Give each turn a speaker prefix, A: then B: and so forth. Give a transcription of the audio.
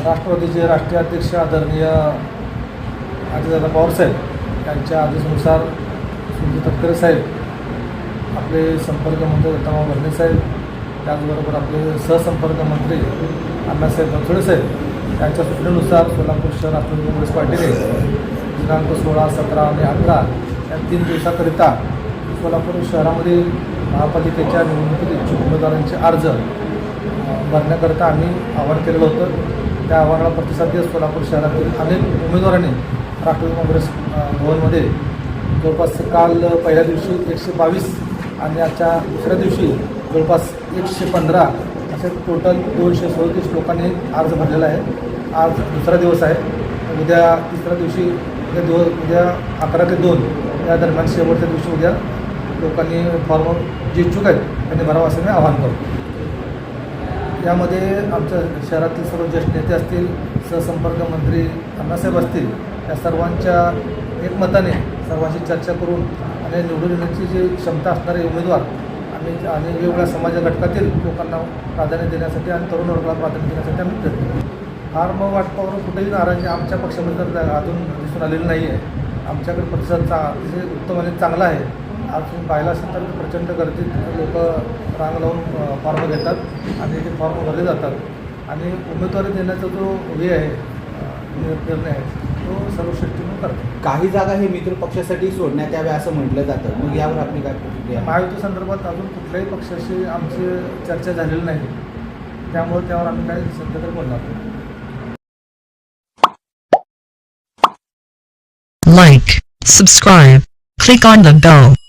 A: राष्ट्रवादीचे राष्ट्रीय अध्यक्ष आदरणीय अजितदादा पवारसाहेब यांच्या आदेशानुसार सुनील तटकरे साहेब आपले संपर्क मंत्री दत्ताराव भरणे साहेब त्याचबरोबर आपले सहसंपर्क मंत्री अण्णासाहेब बनसोडे साहेब यांच्या सूचनेनुसार सोलापूर शहर राष्ट्रवादी काँग्रेस पार्टीने दिनांक सोळा सतरा आणि अठरा या तीन दिवसाकरिता सोलापूर शहरामध्ये महापालिकेच्या निवडणुकीत इच्छुक उमेदवारांचे अर्ज भरण्याकरिता आम्ही आवाहन केलेलं होतं. त्या आव्हानाला प्रतिसाद देत सोलापूर शहरातील अनेक उमेदवारांनी राष्ट्रवादी काँग्रेस भवनमध्ये जवळपास काल पहिल्या दिवशी एकशे बावीस आणि आजच्या दुसऱ्या दिवशी जवळपास एकशे पंधरा असे टोटल दोनशे सदतीस लोकांनी अर्ज भरलेला आहे. आज दुसरा दिवस आहे. उद्या तिसऱ्या दिवशी उद्या दिवस उद्या अकरा ते दोन या दरम्यान शेवटच्या दिवशी उद्या लोकांनी फॉर्म जे इच्छुक आहेत. त्यांनी भरावा असं मी आवाहन करतो. यामध्ये आमच्या शहरातील सर्व ज्येष्ठ नेते असतील सहसंपर्क मंत्री अण्णासाहेब असतील या सर्वांच्या एकमताने सर्वांशी चर्चा करून आणि निवडून येण्याची जी क्षमता असणारे उमेदवार आम्ही आणि वेगवेगळ्या समाज घटकातील लोकांना प्राधान्य देण्यासाठी आणि तरुण वर्गाला प्राधान्य देण्यासाठी आम्ही प्रयत्न फार मग वाटपावर कुठेही नाराजी आमच्या पक्षामध्ये तर अजून दिसून आलेली नाही आहे आमच्याकडे प्रतिसाद चा अतिशय उत्तम आणि चांगला आहे. आज तुम्ही पाहिला असेल तर प्रचंड गर्दीत लोक रांग लावून फॉर्म घेतात आणि ते फॉर्म भरले जातात. आणि उमेदवारी देण्याचा जो हे आहे निर्णय आहे तो सर्वश्रेष्ठी म्हणून करतात.
B: काही जागा हे मित्र पक्षासाठी सोडण्यात याव्या असं म्हटलं जातं. मग यावर आपली काय प्रतिक्रिया
A: महायुती संदर्भात अजून कुठल्याही पक्षाशी आमची चर्चा झालेली नाही. त्यामुळे त्यावर आम्ही काही सध्या तर बोलणार नाही.
C: Like, subscribe, click on the bell.